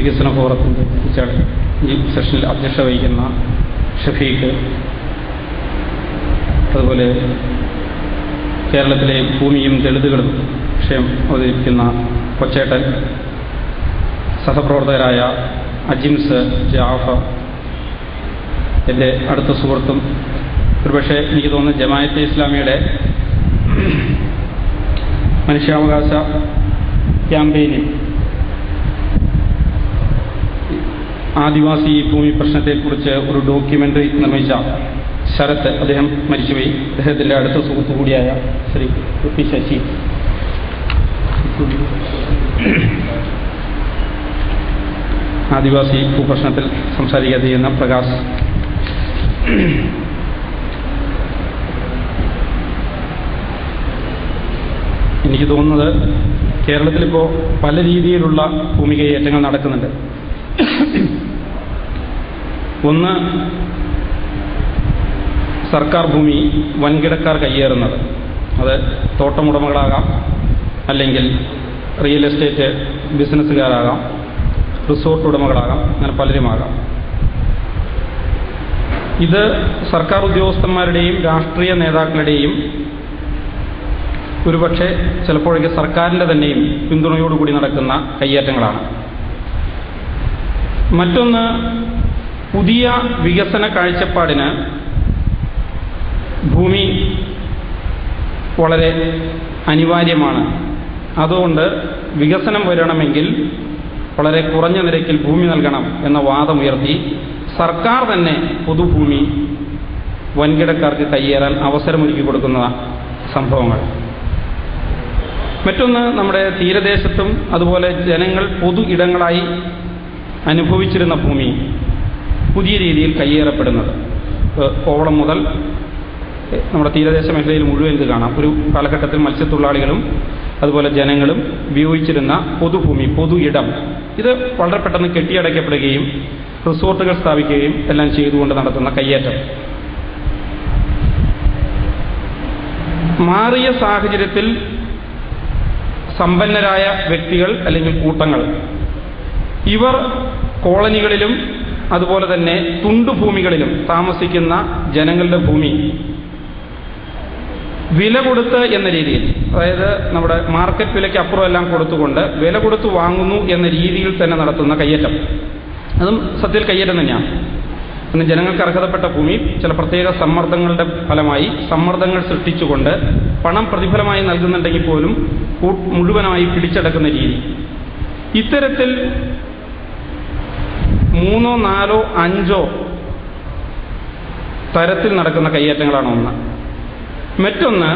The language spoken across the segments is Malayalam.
വികസന ഫോറത്തിന്റെ ഈ സെഷനിൽ അധ്യക്ഷത വഹിക്കുന്ന ഷഫീഖ് അതുപോലെ കേരളത്തിലെ ഭൂമിയും ദളിതുകളും വിഷയം അവതരിപ്പിക്കുന്ന കൊച്ചേട്ടൻ സഹപ്രവർത്തകരായ അജിംസ് ജാഫ എന്റെ അടുത്ത സുഹൃത്തും. ഒരുപക്ഷെ എനിക്ക് തോന്നുന്നു ജമായത്തെ ഇസ്ലാമിയുടെ മനുഷ്യാവകാശ ക്യാമ്പയിനിൽ ആദിവാസി ഭൂമി പ്രശ്നത്തെക്കുറിച്ച് ഒരു ഡോക്യുമെന്ററി നിർമ്മിച്ച ശരത്ത് അദ്ദേഹം മരിച്ചുപോയി. അദ്ദേഹത്തിന്റെ അടുത്ത സുഹൃത്തു കൂടിയായ ശ്രീ പി ശശി. ആദിവാസി ഭൂപ്രശ്നത്തിൽ സംസാരിക്കാതെ ചെയ്യുന്ന പ്രകാശ്. എനിക്ക് തോന്നുന്നത് കേരളത്തിലിപ്പോൾ പല രീതിയിലുള്ള ഭൂമികയേറ്റങ്ങൾ നടക്കുന്നുണ്ട്. ഒന്ന് സർക്കാർ ഭൂമി വൻകിടക്കാർ കയ്യേറുന്നത്. അത് തോട്ടമുടമകളാകാം അല്ലെങ്കിൽ റിയൽ എസ്റ്റേറ്റ് ബിസിനസ്സുകാരാകാം റിസോർട്ട് ഉടമകളാകാം അങ്ങനെ പലരുമാകാം. ഇത് സർക്കാർ ഉദ്യോഗസ്ഥന്മാരുടെയും രാഷ്ട്രീയ നേതാക്കളുടെയും ഒരുപക്ഷെ ചിലപ്പോഴൊക്കെ സർക്കാരിന്റെ തന്നെയും പിന്തുണയോടുകൂടി നടക്കുന്ന കയ്യേറ്റങ്ങളാണ്. മറ്റൊന്ന് പുതിയ വികസന കാഴ്ചപ്പാടിന് ഭൂമി വളരെ അനിവാര്യമാണ്. അതുകൊണ്ട് വികസനം വരണമെങ്കിൽ വളരെ കുറഞ്ഞ നിരക്കിൽ ഭൂമി നൽകണം എന്ന വാദം ഉയർത്തി സർക്കാർ തന്നെ പൊതുഭൂമി വൻകിടക്കാർക്ക് കയ്യേറാൻ അവസരമൊരുക്കി കൊടുക്കുന്ന സംഭവങ്ങൾ. മറ്റൊന്ന് നമ്മുടെ തീരദേശത്തും അതുപോലെ ജനങ്ങൾ പൊതു ഇടങ്ങളായി അനുഭവിച്ചിരുന്ന ഭൂമി പുതിയ രീതിയിൽ കയ്യേറപ്പെടുന്നത്. കോവളം മുതൽ നമ്മുടെ തീരദേശ മേഖലയിൽ മുഴുവൻ ഇത് കാണാം. ഒരു കാലഘട്ടത്തിൽ മത്സ്യത്തൊഴിലാളികളും അതുപോലെ ജനങ്ങളും ഉപയോഗിച്ചിരുന്ന പൊതുഭൂമി പൊതു ഇടം ഇത് വളരെ പെട്ടെന്ന് കെട്ടിയടയ്ക്കപ്പെടുകയും റിസോർട്ടുകൾ സ്ഥാപിക്കുകയും എല്ലാം ചെയ്തുകൊണ്ട് നടത്തുന്ന കയ്യേറ്റം. മാറിയ സാഹചര്യത്തിൽ സമ്പന്നരായ വ്യക്തികൾ അല്ലെങ്കിൽ കൂട്ടങ്ങൾ ഇവർ കോളനികളിലും അതുപോലെ തന്നെ തുണ്ടുഭൂമികളിലും താമസിക്കുന്ന ജനങ്ങളുടെ ഭൂമി. വില കൊടുത്ത് എന്ന രീതിയിൽ അതായത് നമ്മുടെ മാർക്കറ്റ് വിലയ്ക്ക് അപ്പുറം എല്ലാം കൊടുത്തുകൊണ്ട് വില കൊടുത്ത് വാങ്ങുന്നു എന്ന രീതിയിൽ തന്നെ നടത്തുന്ന കയ്യേറ്റം. അതും സത്യത്തിൽ കയ്യേറ്റം തന്നെയാണ്. പിന്നെ ജനങ്ങൾക്ക് അർഹതപ്പെട്ട ഭൂമി ചില പ്രത്യേക സമ്മർദ്ദങ്ങളുടെ ഫലമായി സമ്മർദ്ദങ്ങൾ സൃഷ്ടിച്ചുകൊണ്ട് പണം പ്രതിഫലമായി നൽകുന്നുണ്ടെങ്കിൽ പോലും മുഴുവനായി പിടിച്ചടക്കുന്ന രീതി. ഇത്തരത്തിൽ മൂന്നോ നാലോ അഞ്ചോ തരത്തിൽ നടക്കുന്ന കയ്യേറ്റങ്ങളാണ് ഒന്ന്. മറ്റൊന്ന്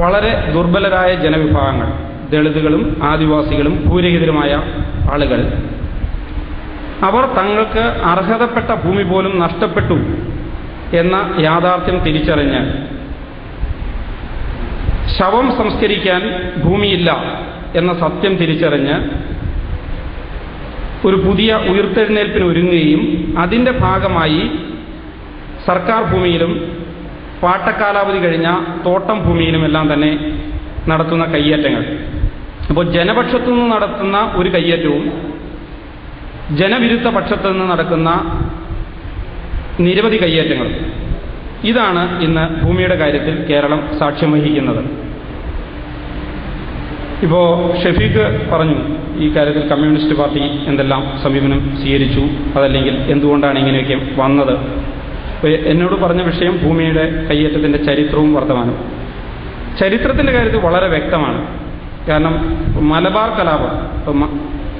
വളരെ ദുർബലരായ ജനവിഭാഗങ്ങൾ ദളിതുകളും ആദിവാസികളും ഭൂരഹിതരുമായ ആളുകൾ. അവർ തങ്ങൾക്ക് അർഹതപ്പെട്ട ഭൂമി പോലും നഷ്ടപ്പെട്ടു എന്ന യാഥാർത്ഥ്യം തിരിച്ചറിഞ്ഞ് ശവം സംസ്കരിക്കാൻ ഭൂമിയില്ല എന്ന സത്യം തിരിച്ചറിഞ്ഞ് ഒരു പുതിയ ഉയർത്തെഴുന്നേൽപ്പിന് ഒരുങ്ങുകയും അതിന്റെ ഭാഗമായി സർക്കാർ ഭൂമിയിലും പാട്ടക്കാലാവധി കഴിഞ്ഞ തോട്ടം ഭൂമിയിലുമെല്ലാം തന്നെ നടത്തുന്ന കയ്യേറ്റങ്ങൾ. അപ്പോൾ ജനപക്ഷത്തു നിന്ന് നടത്തുന്ന ഒരു കയ്യേറ്റവും ജനവിരുദ്ധ പക്ഷത്തു നിന്ന് നടക്കുന്ന നിരവധി കയ്യേറ്റങ്ങളും. ഇതാണ് ഇന്ന് ഭൂമിയുടെ കാര്യത്തിൽ കേരളം സാക്ഷ്യം വഹിക്കുന്നത്. ഇപ്പോൾ ഷെഫീഖ് പറഞ്ഞു ഈ കാര്യത്തിൽ കമ്മ്യൂണിസ്റ്റ് പാർട്ടി എന്തെല്ലാം സമീപനം സ്വീകരിച്ചു അതല്ലെങ്കിൽ എന്തുകൊണ്ടാണ് ഇങ്ങനെയൊക്കെ വന്നത്? എന്നോട് പറഞ്ഞ വിഷയം ഭൂമിയുടെ കയ്യേറ്റത്തിന്റെ ചരിത്രവും വർത്തമാനവും ചരിത്രത്തിന്റെ കാര്യത്തിൽ വളരെ വ്യക്തമാണ്. കാരണം മലബാർ കലാപം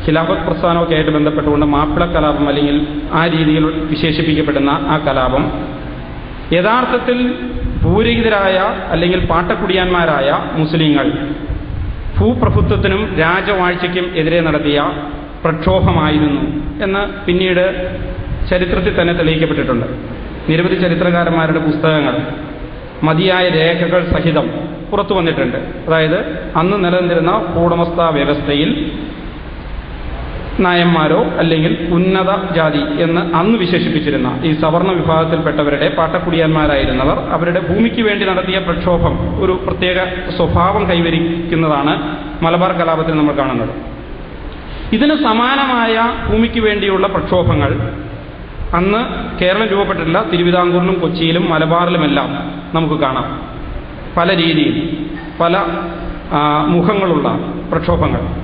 ഖിലാഫത്ത് പ്രസ്ഥാനമൊക്കെ ആയിട്ട് ബന്ധപ്പെട്ടുകൊണ്ട് മാപ്പിള കലാപം അല്ലെങ്കിൽ ആ രീതിയിൽ വിശേഷിപ്പിക്കപ്പെടുന്ന ആ കലാപം യഥാർത്ഥത്തിൽ ഭൂരഹിതരായ അല്ലെങ്കിൽ പാട്ടക്കുടിയാന്മാരായ മുസ്ലിങ്ങൾ ഭൂപ്രഭുത്വത്തിനും രാജവാഴ്ചയ്ക്കും എതിരെ നടത്തിയ പ്രക്ഷോഭമായിരുന്നു എന്ന് പിന്നീട് ചരിത്രത്തിൽ തന്നെ തെളിയിക്കപ്പെട്ടിട്ടുണ്ട്. നിരവധി ചരിത്രകാരന്മാരുടെ പുസ്തകങ്ങൾ മതിയായ രേഖകൾ സഹിതം പുറത്തു വന്നിട്ടുണ്ട് അതായത് അന്ന് നിലനിന്നിരുന്ന ഭൂടമസ്ഥാ വ്യവസ്ഥയിൽ നായന്മാരോ അല്ലെങ്കിൽ ഉന്നത ജാതി എന്ന് അന്ന് വിശേഷിപ്പിച്ചിരുന്ന ഈ സവർണ വിഭാഗത്തിൽപ്പെട്ടവരുടെ പാട്ടക്കുടിയന്മാരായിരുന്നവർ അവരുടെ ഭൂമിക്ക് വേണ്ടി നടത്തിയ പ്രക്ഷോഭം ഒരു പ്രത്യേക സ്വഭാവം കൈവരിക്കുന്നതാണ് മലബാർ കലാപത്തിൽ നമ്മൾ കാണുന്നത്. ഇതിന് സമാനമായ ഭൂമിക്ക് വേണ്ടിയുള്ള പ്രക്ഷോഭങ്ങൾ അന്ന് കേരളം രൂപപ്പെട്ടിട്ടില്ല. തിരുവിതാംകൂറിലും കൊച്ചിയിലും മലബാറിലുമെല്ലാം നമുക്ക് കാണാം. പല രീതിയിൽ പല മുഖങ്ങളുള്ള പ്രക്ഷോഭങ്ങൾ.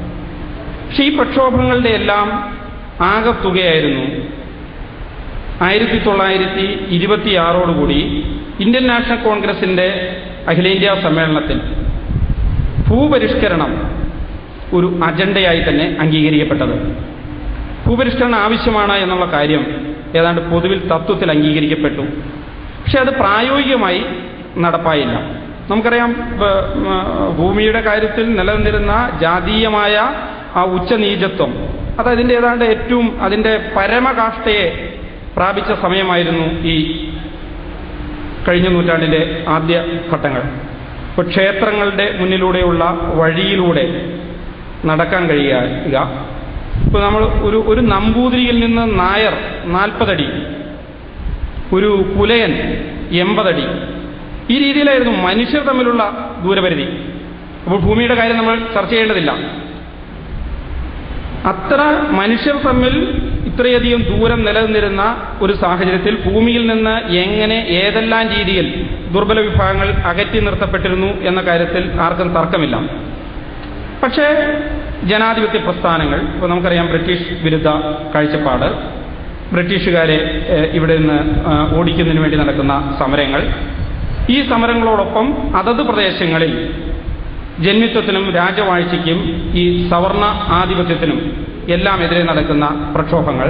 പക്ഷെ ഈ പ്രക്ഷോഭങ്ങളുടെ എല്ലാം ആകത്തുകയായിരുന്നു ആയിരത്തി തൊള്ളായിരത്തി ഇരുപത്തിയാറോടുകൂടി ഇന്ത്യൻ നാഷണൽ കോൺഗ്രസിന്റെ അഖിലേന്ത്യാ സമ്മേളനത്തിൽ ഭൂപരിഷ്കരണം ഒരു അജണ്ടയായി തന്നെ അംഗീകരിക്കപ്പെട്ടത്. ഭൂപരിഷ്കരണം ആവശ്യമാണ് എന്നുള്ള കാര്യം ഏതാണ്ട് പൊതുവിൽ തത്വത്തിൽ അംഗീകരിക്കപ്പെട്ടു. പക്ഷെ അത് പ്രായോഗികമായി നടപ്പായില്ല. നമുക്കറിയാം ഭൂമിയുടെ കാര്യത്തിൽ നിലനിന്നിരുന്ന ജാതീയമായ ആ ഉച്ചനീചത്വം. അത് അതിന്റെ ഏതാണ്ട് ഏറ്റവും അതിന്റെ പരമകാഷ്ഠയെ പ്രാപിച്ച സമയമായിരുന്നു ഈ കഴിഞ്ഞ നൂറ്റാണ്ടിന്റെ ആദ്യ ഘട്ടങ്ങൾ. ഇപ്പോൾ ക്ഷേത്രങ്ങളുടെ മുന്നിലൂടെയുള്ള വഴിയിലൂടെ നടക്കാൻ കഴിയുക. ഇപ്പോൾ നമ്മൾ ഒരു ഒരു നമ്പൂതിരിയിൽ നിന്ന് നായർ നാൽപ്പതടി ഒരു കുലയൻ എൺപതടി. ഈ രീതിയിലായിരുന്നു മനുഷ്യർ തമ്മിലുള്ള ദൂരപരിധി. അപ്പോൾ ഭൂമിയുടെ കാര്യം നമ്മൾ ചർച്ച ചെയ്യേണ്ടതില്ല. അത്ര മനുഷ്യർ തമ്മിൽ ഇത്രയധികം ദൂരം നിലനിന്നിരുന്ന ഒരു സാഹചര്യത്തിൽ ഭൂമിയിൽ നിന്ന് എങ്ങനെ ഏതെല്ലാം രീതിയിൽ ദുർബല വിഭാഗങ്ങൾ അകറ്റി നിർത്തപ്പെട്ടിരുന്നു എന്ന കാര്യത്തിൽ ആർക്കും തർക്കമില്ല. പക്ഷേ ജനാധിപത്യ പ്രസ്ഥാനങ്ങൾ ഇപ്പോൾ നമുക്കറിയാം ബ്രിട്ടീഷ് വിരുദ്ധ കാഴ്ചപ്പാട് ബ്രിട്ടീഷുകാരെ ഇവിടെ നിന്ന് ഓടിക്കുന്നതിന് വേണ്ടി നടക്കുന്ന സമരങ്ങൾ. ഈ സമരങ്ങളോടൊപ്പം അതത് പ്രദേശങ്ങളിൽ ജന്മിത്വത്തിനും രാജവാഴ്ചയ്ക്കും ഈ സവർണ ആധിപത്യത്തിനും എല്ലാം എതിരെ നടക്കുന്ന പ്രക്ഷോഭങ്ങൾ.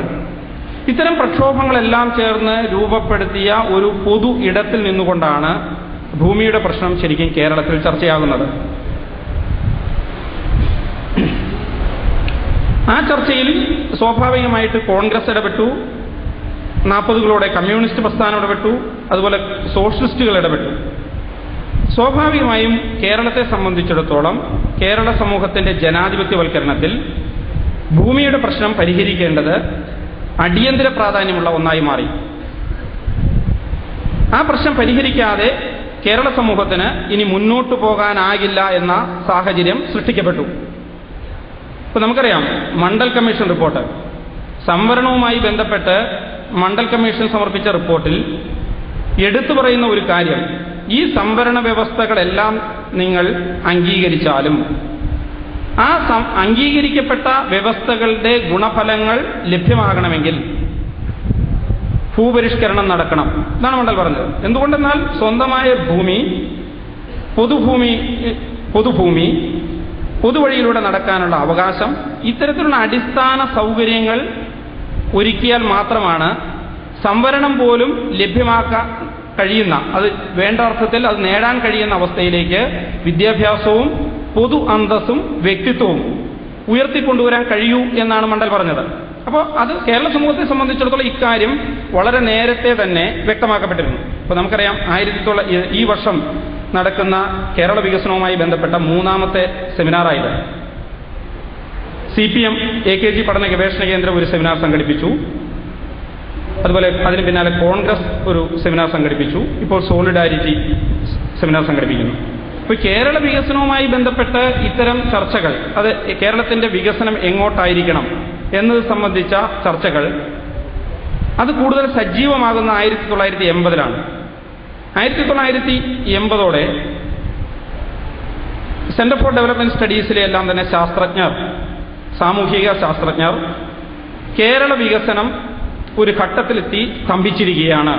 ഇത്തരം പ്രക്ഷോഭങ്ങളെല്ലാം ചേർന്ന് രൂപപ്പെടുത്തിയ ഒരു പൊതു ഇടത്തിൽ നിന്നുകൊണ്ടാണ് ഭൂമിയുടെ പ്രശ്നം ശരിക്കും കേരളത്തിൽ ചർച്ചയാകുന്നത്. ആ ചർച്ചയിൽ സ്വാഭാവികമായിട്ട് കോൺഗ്രസ് ഇടപെട്ടു നാൽപ്പതുകളോടെ കമ്മ്യൂണിസ്റ്റ് പ്രസ്ഥാനം ഇടപെട്ടു അതുപോലെ സോഷ്യലിസ്റ്റുകൾ ഇടപെട്ടു. സ്വാഭാവികമായും കേരളത്തെ സംബന്ധിച്ചിടത്തോളം കേരള സമൂഹത്തിന്റെ ജനാധിപത്യവൽക്കരണത്തിൽ ഭൂമിയുടെ പ്രശ്നം പരിഹരിക്കേണ്ടത് അടിയന്തര പ്രാധാന്യമുള്ള ഒന്നായി മാറി. ആ പ്രശ്നം പരിഹരിക്കാതെ കേരള സമൂഹത്തിന് ഇനി മുന്നോട്ടു പോകാനാകില്ല എന്ന സാഹചര്യം സൃഷ്ടിക്കപ്പെട്ടു. ഇപ്പൊ നമുക്കറിയാം മണ്ഡൽ കമ്മീഷൻ റിപ്പോർട്ട്. സംവരണവുമായി ബന്ധപ്പെട്ട് മണ്ഡൽ കമ്മീഷൻ സമർപ്പിച്ച റിപ്പോർട്ടിൽ എടുത്തു പറയുന്ന ഒരു കാര്യം ഈ സംവരണ വ്യവസ്ഥകളെല്ലാം നിങ്ങൾ അംഗീകരിച്ചാലും. ആ അംഗീകരിക്കപ്പെട്ട വ്യവസ്ഥകളുടെ ഗുണഫലങ്ങൾ ലഭ്യമാകണമെങ്കിൽ ഭൂപരിഷ്കരണം നടക്കണം. എന്നാണ് മണ്ഡൽ പറഞ്ഞത്. എന്തുകൊണ്ടെന്നാൽ സ്വന്തമായ ഭൂമി പൊതുഭൂമി പൊതുഭൂമി പൊതുവഴിയിലൂടെ നടക്കാനുള്ള അവകാശം ഇത്തരത്തിലുള്ള അടിസ്ഥാന സൗകര്യങ്ങൾ ഒരുക്കിയാൽ മാത്രമാണ് സംവരണം പോലും ലഭ്യമാക്കാൻ കഴിയുന്ന അത് വേണ്ട അർത്ഥത്തിൽ അത് നേടാൻ കഴിയുന്ന അവസ്ഥയിലേക്ക് വിദ്യാഭ്യാസവും പൊതു അന്തസ്സും വ്യക്തിത്വവും ഉയർത്തിക്കൊണ്ടുവരാൻ കഴിയൂ എന്നാണ് മണ്ഡൽ പറഞ്ഞത്. അപ്പോൾ അത് കേരള സമൂഹത്തെ സംബന്ധിച്ചിടത്തോളം ഇക്കാര്യം വളരെ നേരത്തെ തന്നെ വ്യക്തമാക്കപ്പെട്ടിരുന്നു. അപ്പോൾ നമുക്കറിയാം ആയിരത്തി തൊള്ള ഈ വർഷം നടക്കുന്ന കേരള വികസനവുമായി ബന്ധപ്പെട്ട മൂന്നാമത്തെ സെമിനാറായത് C P M A K G പഠന ഗവേഷണ കേന്ദ്രം ഒരു സെമിനാർ സംഘടിപ്പിച്ചു. അതുപോലെ അതിന് പിന്നാലെ കോൺഗ്രസ് ഒരു സെമിനാർ സംഘടിപ്പിച്ചു. ഇപ്പോൾ സോളിഡാരിറ്റി സെമിനാർ സംഘടിപ്പിക്കുന്നു. ഇപ്പോൾ കേരള വികസനവുമായി ബന്ധപ്പെട്ട് ഇത്തരം ചർച്ചകൾ അത് കേരളത്തിന്റെ വികസനം എങ്ങോട്ടായിരിക്കണം എന്നത് സംബന്ധിച്ച ചർച്ചകൾ അത് കൂടുതൽ സജീവമാകുന്ന ആയിരത്തി തൊള്ളായിരത്തി എൺപതിലാണ് ആയിരത്തി തൊള്ളായിരത്തി എൺപതോടെ സെന്റർ ഫോർ ഡെവലപ്മെന്റ് സ്റ്റഡീസിലെ എല്ലാം തന്നെ ശാസ്ത്രജ്ഞർ സാമൂഹിക ശാസ്ത്രജ്ഞർ കേരള വികസനം ഒരു ഘട്ടത്തിലെത്തി സ്തംഭിച്ചിരിക്കുകയാണ്.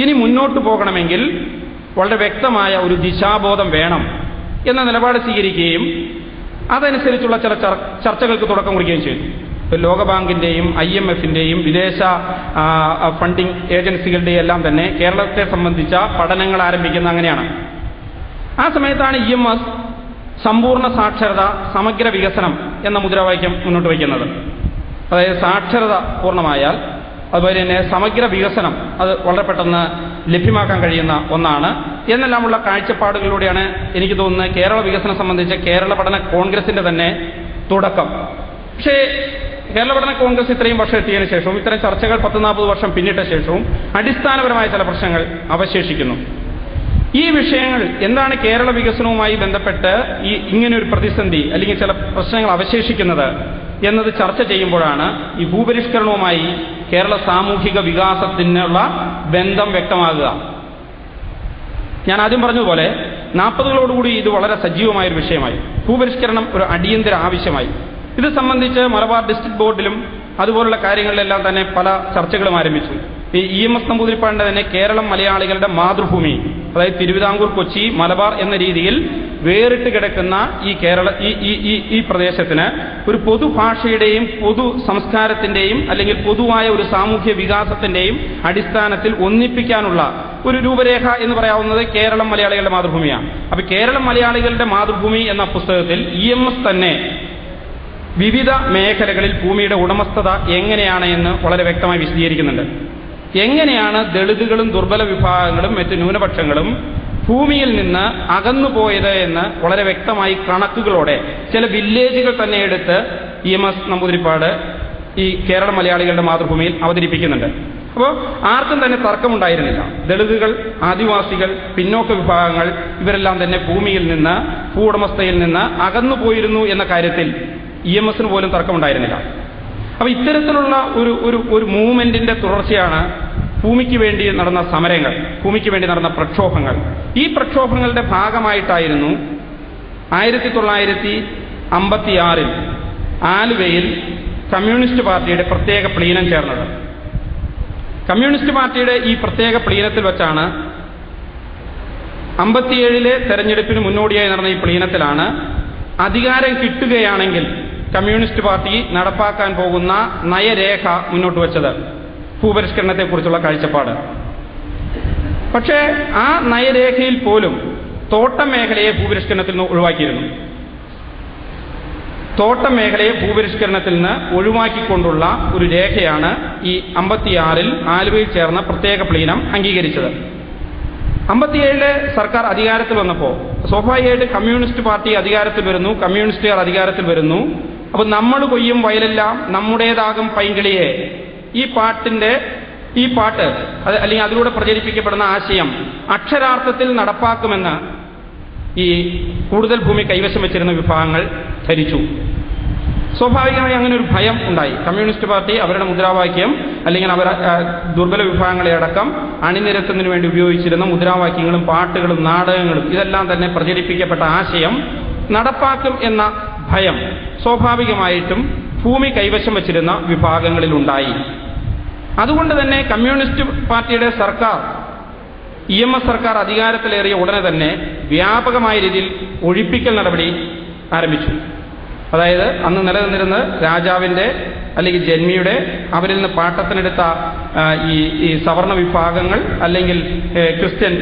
ഇനി മുന്നോട്ട് പോകണമെങ്കിൽ വളരെ വ്യക്തമായ ഒരു ദിശാബോധം വേണം എന്ന നിലപാട് സ്വീകരിക്കുകയും അതനുസരിച്ചുള്ള ചില ചർച്ചകൾക്ക് തുടക്കം കുറിക്കുകയും ചെയ്തു. ലോകബാങ്കിന്റെയും ഐ എം എഫിന്റെയും വിദേശ ഫണ്ടിംഗ് ഏജൻസികളുടെയും എല്ലാം തന്നെ കേരളത്തെ സംബന്ധിച്ച പഠനങ്ങൾ ആരംഭിക്കുന്ന അങ്ങനെയാണ്. ആ സമയത്താണ് ഇ എം എസ് സമ്പൂർണ സാക്ഷരത സമഗ്ര വികസനം എന്ന മുദ്രാവാക്യം മുന്നോട്ട് വയ്ക്കുന്നത്. അതായത് സാക്ഷരത പൂർണമായാൽ അതുപോലെ തന്നെ സമഗ്ര വികസനം അത് വളരെ പെട്ടെന്ന് ലഭ്യമാക്കാൻ കഴിയുന്ന ഒന്നാണ്. എന്നെല്ലാമുള്ള കാഴ്ചപ്പാടുകളിലൂടെയാണ് എനിക്ക് തോന്നുന്നത് കേരള വികസനം സംബന്ധിച്ച് കേരള പഠന കോൺഗ്രസിന്റെ തന്നെ തുടക്കം. പക്ഷേ കേരള പഠന കോൺഗ്രസ് ഇത്രയും വർഷം എത്തിയതിനു ശേഷവും ഇത്തരം ചർച്ചകൾ പത്ത് നാൽപ്പത് വർഷം പിന്നിട്ട ശേഷവും അടിസ്ഥാനപരമായ ചില പ്രശ്നങ്ങൾ അവശേഷിക്കുന്നു. ഈ വിഷയങ്ങൾ എന്താണ് കേരള വികസനവുമായി ബന്ധപ്പെട്ട് ഈ ഇങ്ങനെ ഒരു പ്രതിസന്ധി അല്ലെങ്കിൽ ചില പ്രശ്നങ്ങൾ അവശേഷിക്കുന്നത്? എന്നത് ചർച്ച ചെയ്യുമ്പോഴാണ് ഈ ഭൂപരിഷ്കരണവുമായി കേരള സാമൂഹിക വികാസത്തിനുള്ള ബന്ധം വ്യക്തമാകുക. ഞാൻ ആദ്യം പറഞ്ഞതുപോലെ നാൽപ്പതുകളോടുകൂടി ഇത് വളരെ സജീവമായ ഒരു വിഷയമായി. ഭൂപരിഷ്കരണം ഒരു അടിയന്തര ആവശ്യമായി. ഇത് സംബന്ധിച്ച് മലബാർ ഡിസ്ട്രിക്ട് ബോർഡിലും അതുപോലുള്ള കാര്യങ്ങളിലെല്ലാം തന്നെ പല ചർച്ചകളും ആരംഭിച്ചു. ഈ ഇ എം എസ് നമ്പൂതിരിപ്പാടിന്റെ തന്നെ കേരളം മലയാളികളുടെ മാതൃഭൂമി. അതായത് തിരുവിതാംകൂർ കൊച്ചി മലബാർ എന്ന രീതിയിൽ വേറിട്ട് കിടക്കുന്ന ഈ കേരള ഈ ഈ ഈ പ്രദേശത്തിന് ഒരു പൊതുഭാഷയുടെയും പൊതു സംസ്കാരത്തിന്റെയും അല്ലെങ്കിൽ പൊതുവായ ഒരു സാമൂഹ്യ വികാസത്തിന്റെയും അടിസ്ഥാനത്തിൽ ഒന്നിപ്പിക്കാനുള്ള ഒരു രൂപരേഖ എന്ന് പറയാവുന്നത് കേരളം മലയാളികളുടെ മാതൃഭൂമിയാണ്. അപ്പൊ കേരളം മലയാളികളുടെ മാതൃഭൂമി എന്ന പുസ്തകത്തിൽ ഇ എം എസ് തന്നെ വിവിധ മേഖലകളിൽ ഭൂമിയുടെ ഉടമസ്ഥത എങ്ങനെയാണ് എന്ന് വളരെ വ്യക്തമായി വിശദീകരിക്കുന്നുണ്ട്. എങ്ങനെയാണ് ദളിതുകളും ദുർബല വിഭാഗങ്ങളും മറ്റ് ന്യൂനപക്ഷങ്ങളും ഭൂമിയിൽ നിന്ന് അകന്നുപോയത് എന്ന് വളരെ വ്യക്തമായി കണക്കുകളോടെ ചില വില്ലേജുകൾ തന്നെ എടുത്ത് ഇ എം എസ് നമ്പൂതിരിപ്പാട് ഈ കേരള മലയാളികളുടെ മാതൃഭൂമിയിൽ അവതരിപ്പിക്കുന്നുണ്ട്. അപ്പോൾ ആർക്കും തന്നെ തർക്കമുണ്ടായിരുന്നില്ല. ദളിതുകൾ ആദിവാസികൾ പിന്നോക്ക വിഭാഗങ്ങൾ ഇവരെല്ലാം തന്നെ ഭൂമിയിൽ നിന്ന് ഭൂവുടമസ്ഥയിൽ നിന്ന് അകന്നുപോയിരുന്നു എന്ന കാര്യത്തിൽ ഇ എം എസിന് പോലും തർക്കമുണ്ടായിരുന്നില്ല. അപ്പൊ ഇത്തരത്തിലുള്ള ഒരു ഒരു ഒരു മൂവ്മെന്റിന്റെ തുടർച്ചയാണ് ഭൂമിക്ക് വേണ്ടി നടന്ന സമരങ്ങൾ ഭൂമിക്ക് വേണ്ടി നടന്ന പ്രക്ഷോഭങ്ങൾ. ഈ പ്രക്ഷോഭങ്ങളുടെ ഭാഗമായിട്ടായിരുന്നു ആയിരത്തി തൊള്ളായിരത്തി അമ്പത്തിയാറിൽ ആലുവയിൽ കമ്മ്യൂണിസ്റ്റ് പാർട്ടിയുടെ പ്രത്യേക പ്ലീനം ചേർന്നത്. കമ്മ്യൂണിസ്റ്റ് പാർട്ടിയുടെ ഈ പ്രത്യേക പ്ലീനത്തിൽ വെച്ചാണ് അമ്പത്തിയേഴിലെ തെരഞ്ഞെടുപ്പിന് മുന്നോടിയായി നടന്ന ഈ പ്ലീനത്തിലാണ് അധികാരം കിട്ടുകയാണെങ്കിൽ കമ്മ്യൂണിസ്റ്റ് പാർട്ടി നടപ്പാക്കാൻ പോകുന്ന നയരേഖ മുന്നോട്ട് വച്ചത്. ഭൂപരിഷ്കരണത്തെക്കുറിച്ചുള്ള കാഴ്ചപ്പാട്. പക്ഷേ ആ നയരേഖയിൽ പോലും തോട്ടം മേഖലയെ ഭൂപരിഷ്കരണത്തിൽ നിന്ന് ഒഴിവാക്കിയിരുന്നു. തോട്ടം മേഖലയെ ഭൂപരിഷ്കരണത്തിൽ നിന്ന് ഒഴിവാക്കിക്കൊണ്ടുള്ള ഒരു രേഖയാണ് ഈ അമ്പത്തിയാറിൽ ആലുവയിൽ ചേർന്ന പ്രത്യേക പ്ലീനം അംഗീകരിച്ചത്. അമ്പത്തിയേഴിൽ സർക്കാർ അധികാരത്തിൽ വന്നപ്പോൾ സ്വാഭാവികമായിട്ട് കമ്മ്യൂണിസ്റ്റ് പാർട്ടി അധികാരത്തിൽ വരുന്നു കമ്മ്യൂണിസ്റ്റുകാർ അധികാരത്തിൽ വരുന്നു അപ്പൊ നമ്മൾ കൊയ്യും വയലെല്ലാം നമ്മുടേതാകും പൈങ്കിളിയെ. ഈ പാട്ടിന്റെ ഈ പാട്ട് അല്ലെങ്കിൽ അതിലൂടെ പ്രചരിപ്പിക്കപ്പെടുന്ന ആശയം അക്ഷരാർത്ഥത്തിൽ നടപ്പാക്കുമെന്ന് ഈ കൂടുതൽ ഭൂമി കൈവശം വെച്ചിരുന്ന വിഭാഗങ്ങൾ ധരിച്ചു. സ്വാഭാവികമായി അങ്ങനെ ഒരു ഭയം ഉണ്ടായി. കമ്മ്യൂണിസ്റ്റ് പാർട്ടി അവരുടെ മുദ്രാവാക്യം അല്ലെങ്കിൽ അവർ ദുർബല വിഭാഗങ്ങളെ അടക്കം അണിനിരത്തുന്നതിന് വേണ്ടി ഉപയോഗിച്ചിരുന്ന മുദ്രാവാക്യങ്ങളും പാട്ടുകളും നാടകങ്ങളും ഇതെല്ലാം തന്നെ പ്രചരിപ്പിക്കപ്പെട്ട ആശയം നടപ്പാക്കും എന്ന ഭയം. സ്വാഭാവികമായിട്ടും ഭൂമി കൈവശം വച്ചിരുന്ന വിഭാഗങ്ങളിലുണ്ടായി അതുകൊണ്ട് തന്നെ കമ്മ്യൂണിസ്റ്റ് പാർട്ടിയുടെ സർക്കാർ ഇ എം എസ് സർക്കാർ അധികാരത്തിലേറിയ ഉടനെ തന്നെ വ്യാപകമായ രീതിയിൽ ഒഴിപ്പിക്കൽ നടപടി ആരംഭിച്ചു. അതായത് അന്ന് നിലനിന്നിരുന്ന രാജാവിന്റെ അല്ലെങ്കിൽ ജന്മിയുടെ അവരിൽ നിന്ന് പാട്ടത്തിനെടുത്ത ഈ ഈ സവർണ വിഭാഗങ്ങൾ അല്ലെങ്കിൽ ക്രിസ്ത്യൻ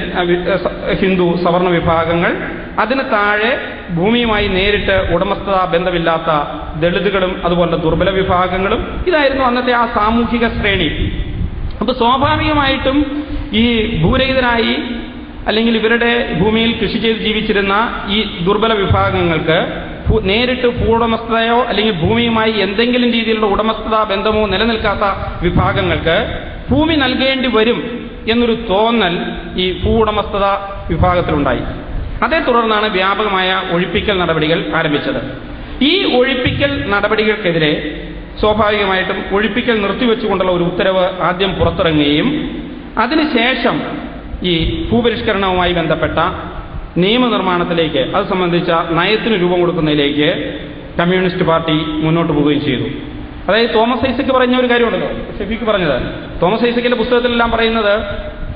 ഹിന്ദു സവർണ വിഭാഗങ്ങൾ അതിന് താഴെ ഭൂമിയുമായി നേരിട്ട് ഉടമസ്ഥത ബന്ധമില്ലാത്ത ദളിതുകളും അതുപോലെ ദുർബല വിഭാഗങ്ങളും ഇതായിരുന്നു അന്നത്തെ ആ സാമൂഹിക ശ്രേണി. അപ്പൊ സ്വാഭാവികമായിട്ടും ഈ ഭൂരഹിതരായി അല്ലെങ്കിൽ ഇവരുടെ ഭൂമിയിൽ കൃഷി ചെയ്ത് ജീവിച്ചിരുന്ന ഈ ദുർബല വിഭാഗങ്ങൾക്ക് നേരിട്ട് ഭൂവുടമസ്ഥതയോ അല്ലെങ്കിൽ ഭൂമിയുമായി എന്തെങ്കിലും രീതിയിലുള്ള ഉടമസ്ഥതാ ബന്ധമോ നിലനിൽക്കാത്ത വിഭാഗങ്ങൾക്ക് ഭൂമി നൽകേണ്ടി വരും എന്നൊരു തോന്നൽ ഈ ഭൂവുടമസ്ഥത വിഭാഗത്തിലുണ്ടായി. അതേ തുടർന്നാണ് വ്യാപകമായ ഒഴിപ്പിക്കൽ നടപടികൾ ആരംഭിച്ചത്. ഈ ഒഴിപ്പിക്കൽ നടപടികൾക്കെതിരെ സ്വാഭാവികമായിട്ടും ഒഴിപ്പിക്കൽ നിർത്തിവെച്ചുകൊണ്ടുള്ള ഒരു ഉത്തരവ് ആദ്യം പുറത്തിറങ്ങുകയും അതിനുശേഷം ഈ ഭൂപരിഷ്കരണവുമായി ബന്ധപ്പെട്ട നിയമനിർമ്മാണത്തിലേക്ക് അത് സംബന്ധിച്ച നയത്തിന് രൂപം കൊടുക്കുന്നതിലേക്ക് കമ്മ്യൂണിസ്റ്റ് പാർട്ടി മുന്നോട്ട് പോവുകയും ചെയ്തു. അതായത് തോമസ് ഐസക്ക് പറഞ്ഞ ഒരു കാര്യമുണ്ടല്ലോ. ഷെഫീക്ക് പറഞ്ഞത് തോമസ് ഐസക്കിന്റെ പുസ്തകത്തിലെല്ലാം പറയുന്നത്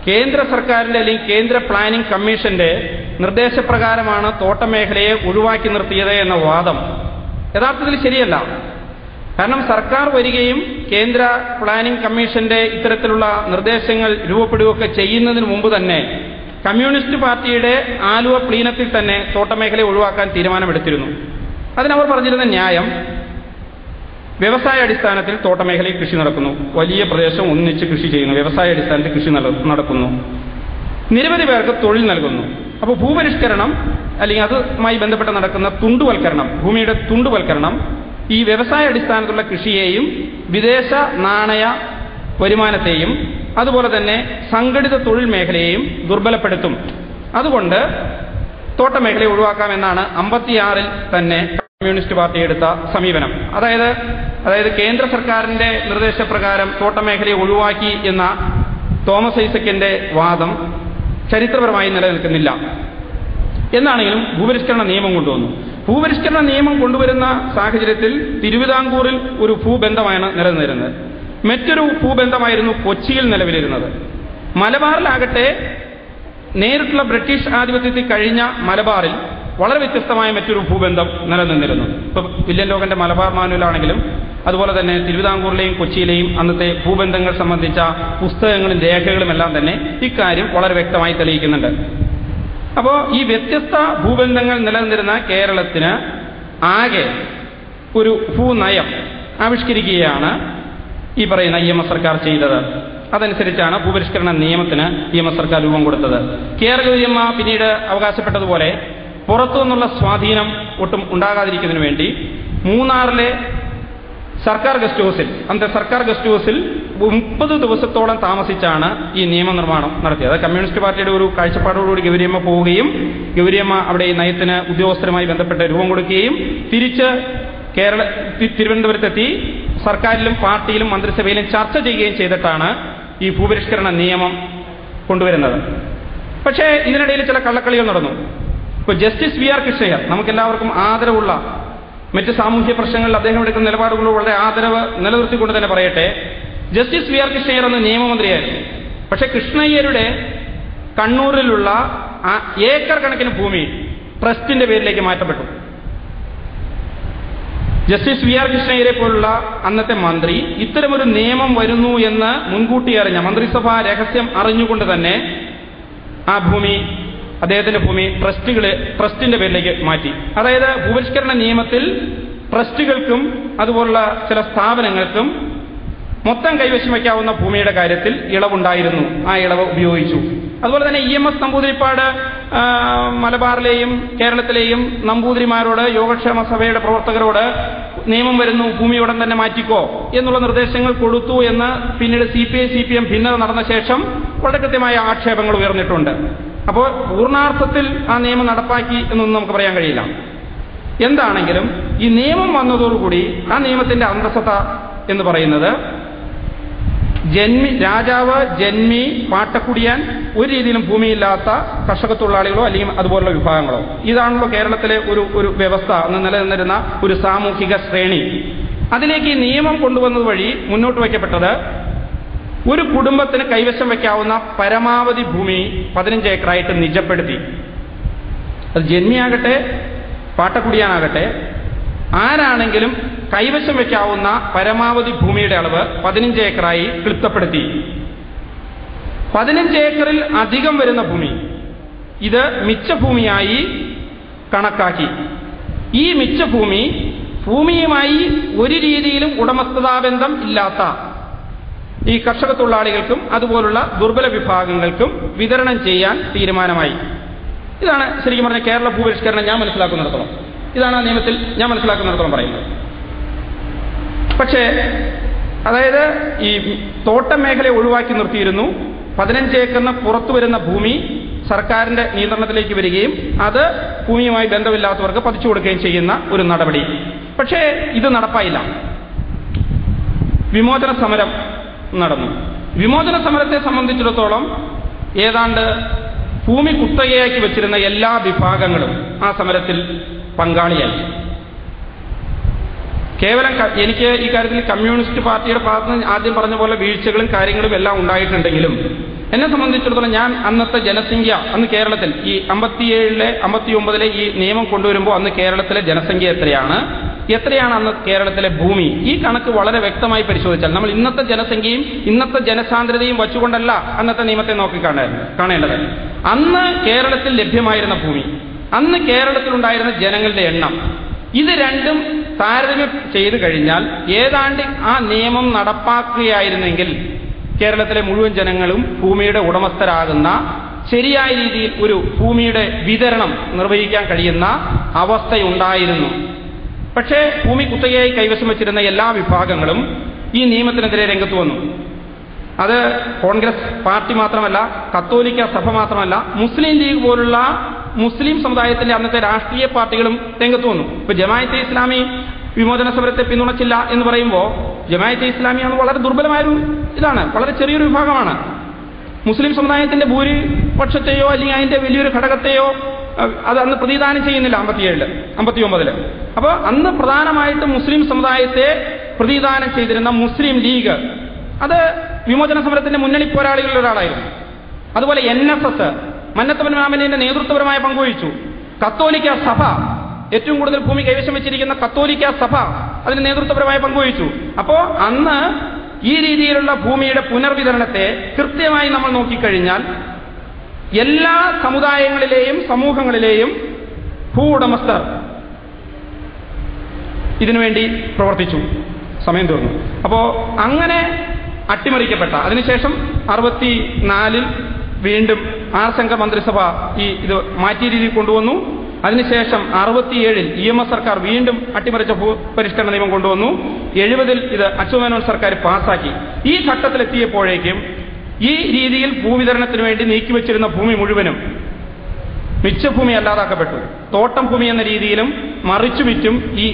കേന്ദ്ര സർക്കാരിന്റെ അല്ലെങ്കിൽ കേന്ദ്ര പ്ലാനിംഗ് കമ്മീഷന്റെ നിർദ്ദേശപ്രകാരമാണ് തോട്ടമേഖലയെ ഒഴിവാക്കി നിർത്തിയത് എന്ന വാദം. യഥാർത്ഥത്തിൽ ശരിയല്ല. കാരണം സർക്കാർ വരികയും കേന്ദ്ര പ്ലാനിംഗ് കമ്മീഷന്റെ ഇത്തരത്തിലുള്ള നിർദ്ദേശങ്ങൾ രൂപപ്പെടുകയൊക്കെ ചെയ്യുന്നതിന് മുമ്പ് തന്നെ കമ്മ്യൂണിസ്റ്റ് പാർട്ടിയുടെ ആലുവ പ്ലീനത്തിൽ തന്നെ തോട്ടമേഖലയെ ഒഴിവാക്കാൻ തീരുമാനമെടുത്തിരുന്നു. അതിനവർ പറഞ്ഞിരുന്ന ന്യായം വ്യവസായ അടിസ്ഥാനത്തിൽ തോട്ടമേഖലയിൽ കൃഷി നടക്കുന്നു. വലിയ പ്രദേശം ഒന്നിച്ച് കൃഷി ചെയ്യുന്നു. വ്യവസായ അടിസ്ഥാനത്തിൽ കൃഷി നടക്കുന്നു. നിരവധി പേർക്ക് തൊഴിൽ നൽകുന്നു. അപ്പോൾ ഭൂപരിഷ്കരണം അല്ലെങ്കിൽ അതുമായി ബന്ധപ്പെട്ട് നടക്കുന്ന തുണ്ടുവൽക്കരണം ഭൂമിയുടെ തുണ്ടുവൽക്കരണം ഈ വ്യവസായ അടിസ്ഥാനത്തിലുള്ള കൃഷിയെയും വിദേശ നാണയ വരുമാനത്തെയും അതുപോലെ തന്നെ സംഘടിത തൊഴിൽ മേഖലയെയും ദുർബലപ്പെടുത്തും. അതുകൊണ്ട് തോട്ടമേഖലയെ ഒഴിവാക്കാമെന്നാണ് അമ്പത്തിയാറിൽ തന്നെ കമ്മ്യൂണിസ്റ്റ് പാർട്ടി എടുത്ത സമീപനം. അതായത് അതായത് കേന്ദ്ര സർക്കാരിന്റെ നിർദ്ദേശപ്രകാരം തോട്ടമേഖലയെ ഒഴിവാക്കി എന്ന തോമസ് ഐസക്കിന്റെ വാദം ചരിത്രപരമായി നിലനിൽക്കുന്നില്ല. എന്നാണെങ്കിലും ഭൂപരിഷ്കരണ നിയമം കൊണ്ടുവന്നു. ഭൂപരിഷ്കരണ നിയമം കൊണ്ടുവരുന്ന സാഹചര്യത്തിൽ തിരുവിതാംകൂറിൽ ഒരു ഭൂബന്ധമാണ് നിലനിന്നിരുന്നത്. മറ്റൊരു ഭൂബന്ധമായിരുന്നു കൊച്ചിയിൽ നിലവിലിരുന്നത്. മലബാറിലാകട്ടെ നേരിട്ടുള്ള ബ്രിട്ടീഷ് ആധിപത്യത്തിൽ കഴിഞ്ഞ മലബാറിൽ വളരെ വ്യത്യസ്തമായ മറ്റൊരു ഭൂബന്ധം നിലനിന്നിരുന്നു. ഇപ്പൊ വില്യൻ ലോകന്റെ മലബാർ മാനുവലാണെങ്കിലും അതുപോലെ തന്നെ തിരുവിതാംകൂറിലെയും കൊച്ചിയിലെയും അന്നത്തെ ഭൂബന്ധങ്ങൾ സംബന്ധിച്ച പുസ്തകങ്ങളും രേഖകളും എല്ലാം തന്നെ ഇക്കാര്യം വളരെ വ്യക്തമായി തെളിയിക്കുന്നുണ്ട്. അപ്പോ ഈ വ്യത്യസ്ത ഭൂബന്ധങ്ങൾ നിലനിന്നിരുന്ന കേരളത്തിന് ആകെ ഒരു ഭൂനയം ആവിഷ്കരിക്കുകയാണ് ഈ പറയുന്ന ഇ എം എസ് സർക്കാർ ചെയ്തത്. അതനുസരിച്ചാണ് ഭൂപരിഷ്കരണ നിയമത്തിന് ഇ എം എസ് സർക്കാർ രൂപം കൊടുത്തത്. കേരളീയമ്മ പിന്നീട് അവകാശപ്പെട്ടതുപോലെ പുറത്തു നിന്നുള്ള സ്വാധീനം ഒട്ടും ഉണ്ടാകാതിരിക്കുന്നതിന് വേണ്ടി മൂന്നാറിലെ സർക്കാർ ഗസ്റ്റ് ഹൗസിൽ അന്നത്തെ സർക്കാർ ഗസ്റ്റ് ഹൗസിൽ മുപ്പത് ദിവസത്തോളം താമസിച്ചാണ് ഈ നിയമനിർമ്മാണം നടത്തിയത്. കമ്മ്യൂണിസ്റ്റ് പാർട്ടിയുടെ ഒരു കാഴ്ചപ്പാടോടുകൂടി ഗൗരിയമ്മ പോവുകയും ഗൗരിയമ്മ അവിടെ ഈ നയത്തിന് ഉദ്യോഗസ്ഥരുമായി ബന്ധപ്പെട്ട് രൂപം കൊടുക്കുകയും തിരിച്ച് കേരള തിരുവനന്തപുരത്തെത്തി സർക്കാരിലും പാർട്ടിയിലും മന്ത്രിസഭയിലും ചർച്ച ചെയ്യുകയും ചെയ്തിട്ടാണ് ഈ ഭൂപരിഷ്കരണ നിയമം കൊണ്ടുവരുന്നത്. പക്ഷേ ഇതിനിടയിൽ ചില കള്ളക്കളികൾ നടന്നു. ഇപ്പൊ ജസ്റ്റിസ് വി ആർ കൃഷ്ണയ്യർ നമുക്കെല്ലാവർക്കും ആദരവുള്ള മറ്റ് സാമൂഹ്യ പ്രശ്നങ്ങളിൽ അദ്ദേഹം എടുക്കുന്ന നിലപാടുകളോട് വളരെ ആദരവ് നിലനിർത്തിക്കൊണ്ട് തന്നെ പറയട്ടെ ജസ്റ്റിസ് വി ആർ കൃഷ്ണയ്യർ എന്ന നിയമമന്ത്രിയായിരുന്നു. പക്ഷെ കൃഷ്ണയ്യരുടെ കണ്ണൂരിലുള്ള ഏക്കർ കണക്കിന് ഭൂമി ട്രസ്റ്റിന്റെ പേരിലേക്ക് മാറ്റപ്പെട്ടു. ജസ്റ്റിസ് വി ആർ കൃഷ്ണയ്യരെ പോലുള്ള അന്നത്തെ മന്ത്രി ഇത്തരമൊരു നിയമം വരുന്നു എന്ന് മുൻകൂട്ടി അറിഞ്ഞ മന്ത്രിസഭ രഹസ്യം അറിഞ്ഞുകൊണ്ട് തന്നെ ആ ഭൂമി അദ്ദേഹത്തിന്റെ ഭൂമി ട്രസ്റ്റുകളെ ട്രസ്റ്റിന്റെ പേരിലേക്ക് മാറ്റി. അതായത് ഭൂപരിഷ്കരണ നിയമത്തിൽ ട്രസ്റ്റുകൾക്കും അതുപോലുള്ള ചില സ്ഥാപനങ്ങൾക്കും മൊത്തം കൈവശം വയ്ക്കാവുന്ന ഭൂമിയുടെ കാര്യത്തിൽ ഇളവുണ്ടായിരുന്നു. ആ ഇളവ് ഉപയോഗിച്ചു. അതുപോലെ തന്നെ ഇ എം എസ് നമ്പൂതിരിപ്പാട് മലബാറിലെയും കേരളത്തിലെയും നമ്പൂതിരിമാരോട് യോഗക്ഷേമ സഭയുടെ പ്രവർത്തകരോട് നിയമം വരുന്നു ഭൂമി ഉടൻ തന്നെ മാറ്റിക്കോ എന്നുള്ള നിർദ്ദേശങ്ങൾ കൊടുത്തു എന്ന് പിന്നീട് C P I C P M ഭിന്നത നടന്ന ശേഷം വളരെ കൃത്യമായ ആക്ഷേപങ്ങൾ ഉയർന്നിട്ടുണ്ട്. അപ്പോൾ പൂർണാർത്ഥത്തിൽ ആ നിയമം നടപ്പാക്കി എന്നൊന്നും നമുക്ക് പറയാൻ കഴിയില്ല. എന്താണെങ്കിലും ഈ നിയമം വന്നതോടുകൂടി ആ നിയമത്തിന്റെ അന്തസത്ത എന്ന് പറയുന്നത് ജന്മി രാജാവ് ജന്മി പാട്ടക്കുടിയാൻ ഒരു രീതിയിലും ഭൂമിയില്ലാത്ത കർഷക തൊഴിലാളികളോ അല്ലെങ്കിൽ അതുപോലുള്ള വിഭാഗങ്ങളോ. ഇതാണല്ലോ കേരളത്തിലെ ഒരു ഒരു വ്യവസ്ഥ അന്ന് നിലനിന്നിരുന്ന ഒരു സാമൂഹിക ശ്രേണി. അതിലേക്ക് ഈ നിയമം കൊണ്ടുവന്നത് വഴി മുന്നോട്ട് വയ്ക്കപ്പെട്ടത് ഒരു കുടുംബത്തിന് കൈവശം വയ്ക്കാവുന്ന പരമാവധി ഭൂമി പതിനഞ്ച് ഏക്കറായിട്ട് നിജപ്പെടുത്തി. അത് ജന്മിയാകട്ടെ പാട്ടക്കുടിയാനാകട്ടെ ആരാണെങ്കിലും കൈവശം വയ്ക്കാവുന്ന പരമാവധി ഭൂമിയുടെ അളവ് പതിനഞ്ച് ഏക്കറായി ക്ലിപ്തപ്പെടുത്തി പതിനഞ്ച് ഏക്കറിൽ അധികം വരുന്ന ഭൂമി ഇത് മിച്ചഭൂമിയായി കണക്കാക്കി. ഈ മിച്ചഭൂമി ഭൂമിയുമായി ഒരു രീതിയിലും ഉടമസ്ഥതാബന്ധം ഇല്ലാത്ത ഈ കർഷക തൊഴിലാളികൾക്കും അതുപോലുള്ള ദുർബല വിഭാഗങ്ങൾക്കും വിതരണം ചെയ്യാൻ തീരുമാനമായി. ഇതാണ് ശരിക്കും പറഞ്ഞ കേരള ഭൂപരിഷ്കരണം ഞാൻ മനസ്സിലാക്കുന്നിടത്തോളം. ഇതാണ് ആ നിയമത്തിൽ ഞാൻ മനസ്സിലാക്കുന്നിടത്തോളം പറയുന്നത്. പക്ഷേ അതായത് ഈ തോട്ടം മേഖലയെ ഒഴിവാക്കി നിർത്തിയിരുന്നു. പതിനഞ്ച് ഏക്കറിന് പുറത്തു വരുന്ന ഭൂമി സർക്കാരിന്റെ നിയന്ത്രണത്തിലേക്ക് വരികയും അത് ഭൂമിയുമായി ബന്ധമില്ലാത്തവർക്ക് പതിച്ചു കൊടുക്കുകയും ചെയ്യുന്ന ഒരു നടപടി. പക്ഷേ ഇത് നടപ്പായില്ല. വിമോചന സമരം നടന്നു. വിമോചന സമരത്തെ സംബന്ധിച്ചിടത്തോളം ഏതാണ്ട് ഭൂമി കുത്തകയാക്കി വെച്ചിരുന്ന എല്ലാ വിഭാഗങ്ങളും ആ സമരത്തിൽ പങ്കാളിയായി. കേവലം എനിക്ക് ഈ കാര്യത്തിൽ കമ്മ്യൂണിസ്റ്റ് പാർട്ടിയുടെ ഭാഗത്ത് ആദ്യം പറഞ്ഞ പോലെ വീഴ്ചകളും കാര്യങ്ങളും എല്ലാം ഉണ്ടായിട്ടുണ്ടെങ്കിലും എന്നെ സംബന്ധിച്ചിടത്തോളം ഞാൻ അന്നത്തെ ജനസംഖ്യ അന്ന് കേരളത്തിൽ ഈ അമ്പത്തിയേഴിലെ അമ്പത്തി ഒമ്പതിലെ ഈ നിയമം കൊണ്ടുവരുമ്പോൾ അന്ന് കേരളത്തിലെ ജനസംഖ്യ എത്രയാണ്? എത്രയാണ് അന്ന് കേരളത്തിലെ ഭൂമി? ഈ കണക്ക് വളരെ വ്യക്തമായി പരിശോധിച്ചാൽ നമ്മൾ ഇന്നത്തെ ജനസംഖ്യയും ഇന്നത്തെ ജനസാന്ദ്രതയും വച്ചുകൊണ്ടല്ല അന്നത്തെ നിയമത്തെ നോക്കി കാണേണ്ടത്. അന്ന് കേരളത്തിൽ ലഭ്യമായിരുന്ന ഭൂമി അന്ന് കേരളത്തിലുണ്ടായിരുന്ന ജനങ്ങളുടെ എണ്ണം ഇത് രണ്ടും താരതമ്യം ചെയ്തു കഴിഞ്ഞാൽ ഏതാണ്ട് ആ നിയമം നടപ്പാക്കുകയായിരുന്നെങ്കിൽ കേരളത്തിലെ മുഴുവൻ ജനങ്ങളും ഭൂമിയുടെ ഉടമസ്ഥരാകുന്ന ശരിയായ രീതിയിൽ ഒരു ഭൂമിയുടെ വിതരണം നിർവഹിക്കാൻ കഴിയുന്ന അവസ്ഥയുണ്ടായിരുന്നു. പക്ഷേ ഭൂമി കുത്തകയായി കൈവശം വച്ചിരുന്ന എല്ലാ വിഭാഗങ്ങളും ഈ നിയമത്തിനെതിരെ രംഗത്ത് വന്നു. അത് കോൺഗ്രസ് പാർട്ടി മാത്രമല്ല കത്തോലിക്ക സഭ മാത്രമല്ല മുസ്ലിം ലീഗ് പോലുള്ള മുസ്ലിം സമുദായത്തിന്റെ അന്നത്തെ രാഷ്ട്രീയ പാർട്ടികളും രംഗത്ത് വന്നു. ഇപ്പൊ ജമായത്തെ ഇസ്ലാമി വിമോചന സമരത്തെ പിന്തുണച്ചില്ല എന്ന് പറയുമ്പോൾ ജമായത്തെ ഇസ്ലാമിയാണ് വളരെ ദുർബലമായൊരു ഇതാണ് വളരെ ചെറിയൊരു വിഭാഗമാണ്. മുസ്ലിം സമുദായത്തിന്റെ ഭൂരിപക്ഷത്തെയോ അല്ലെങ്കിൽ അതിന്റെ വലിയൊരു ഘടകത്തെയോ അത് അന്ന് പ്രതിദാനം ചെയ്യുന്നില്ല അമ്പത്തിയേഴിൽ അമ്പത്തി ഒമ്പതിൽ അപ്പൊ അന്ന് പ്രധാനമായിട്ട് മുസ്ലിം സമുദായത്തെ പ്രതിദാനം ചെയ്തിരുന്ന മുസ്ലിം ലീഗ് അത് വിമോചന സമരത്തിന്റെ മുന്നണി പോരാളികളിൽ ഒരാളായിരുന്നു. അതുപോലെ എൻ എസ് എസ് മന്നത്തവൻ മാമലിന്റെ നേതൃത്വപരമായ പങ്കുവഹിച്ചു കത്തോലിക്ക സഭ ഏറ്റവും കൂടുതൽ ഭൂമി കൈവശം വെച്ചിരിക്കുന്ന കത്തോലിക്ക സഭ അതിന് നേതൃത്വപരമായ പങ്കുവഹിച്ചു അപ്പോ അന്ന് ഈ രീതിയിലുള്ള ഭൂമിയുടെ പുനർവിതരണത്തെ കൃത്യമായി നമ്മൾ നോക്കിക്കഴിഞ്ഞാൽ എല്ലാ സമുദായങ്ങളിലെയും സമൂഹങ്ങളിലെയും ഭൂ ഉടമസ്ഥർ ഇതിനുവേണ്ടി പ്രവർത്തിച്ചു. സമയം തീർന്നു. അപ്പോ അങ്ങനെ അട്ടിമറിക്കപ്പെട്ട അതിനുശേഷം അറുപത്തി നാലിൽ വീണ്ടും ആർ ശങ്കർ മന്ത്രിസഭ ഈ ഇത് മാറ്റിയ രീതിയിൽ കൊണ്ടുവന്നു. അതിനുശേഷം അറുപത്തിയേഴിൽ ഇ എം എസ് സർക്കാർ വീണ്ടും അട്ടിമറിച്ച ഭൂപരിഷ്കരണ നിയമം കൊണ്ടുവന്നു. എഴുപതിൽ ഇത് അച്യുതമേനോൻ സർക്കാർ പാസാക്കി ഈ ഘട്ടത്തിലെത്തിയപ്പോഴേക്കും ഈ രീതിയിൽ ഭൂവിതരണത്തിന് വേണ്ടി നീക്കിവെച്ചിരുന്ന ഭൂമി മുഴുവനും മിച്ചഭൂമി അല്ലാതാക്കപ്പെട്ടു. തോട്ടം ഭൂമി എന്ന രീതിയിലും മറിച്ചു വിറ്റും ഈ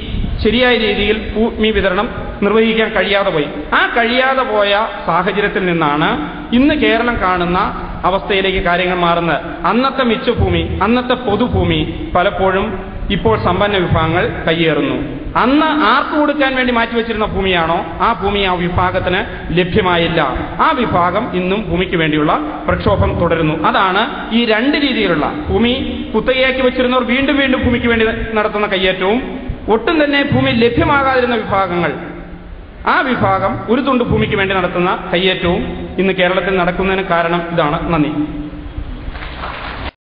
ശരിയായ രീതിയിൽ ഭൂമി വിതരണം നിർവഹിക്കാൻ കഴിയാതെ പോയി. ആ കഴിയാതെ പോയ സാഹചര്യത്തിൽ നിന്നാണ് ഇന്ന് കേരളം കാണുന്ന അവസ്ഥയിലേക്ക് കാര്യങ്ങൾ മാറുന്നത് അന്നത്തെ മിച്ചഭൂമി അന്നത്തെ പൊതുഭൂമി പലപ്പോഴും ഇപ്പോൾ സമ്പന്ന വിഭാഗങ്ങൾ കയ്യേറുന്നു. അന്ന് ആർക്ക് കൊടുക്കാൻ വേണ്ടി മാറ്റിവെച്ചിരുന്ന ഭൂമിയാണോ? ആ ഭൂമി ആ വിഭാഗത്തിന് ലഭ്യമായില്ല. ആ വിഭാഗം ഇന്നും ഭൂമിക്ക് വേണ്ടിയുള്ള പ്രക്ഷോഭം തുടരുന്നു. അതാണ് ഈ രണ്ട് രീതിയിലുള്ള ഭൂമി കുത്തകയാക്കി വെച്ചിരുന്നവർ വീണ്ടും വീണ്ടും ഭൂമിക്ക് വേണ്ടി നടത്തുന്ന കയ്യേറ്റവും. ഒട്ടും തന്നെ ഭൂമി ലഭ്യമാകാതിരുന്ന വിഭാഗങ്ങൾ ആ വിഭാഗം ഒരു തുണ്ട് ഭൂമിക്ക് വേണ്ടി നടത്തുന്ന കയ്യേറ്റവും ഇന്ന് കേരളത്തിൽ നടക്കുന്നതിന് കാരണം ഇതാണ് നന്ദി.